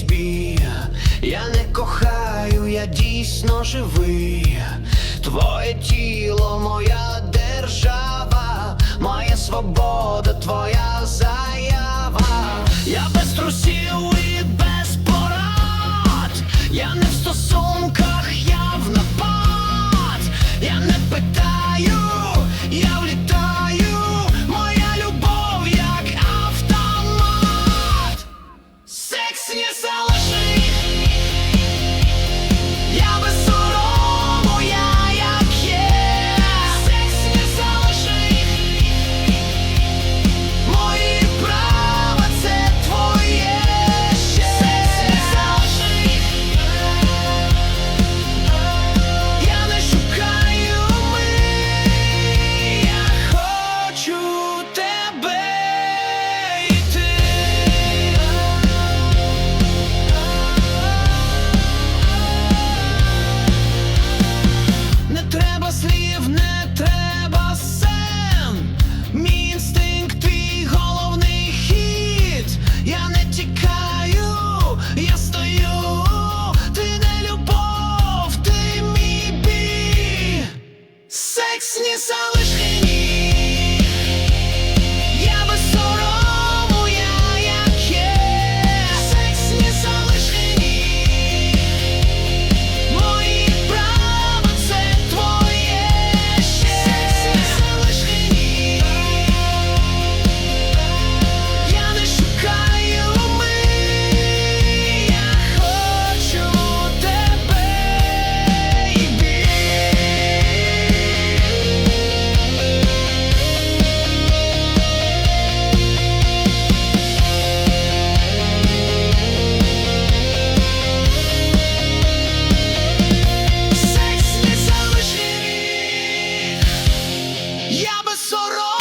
збій, я не кохаю, я дійсно живий. Твоє тіло, моя держава, моя свобода, твоя заява. Я без трусів і без порад, я не стосую... sorrow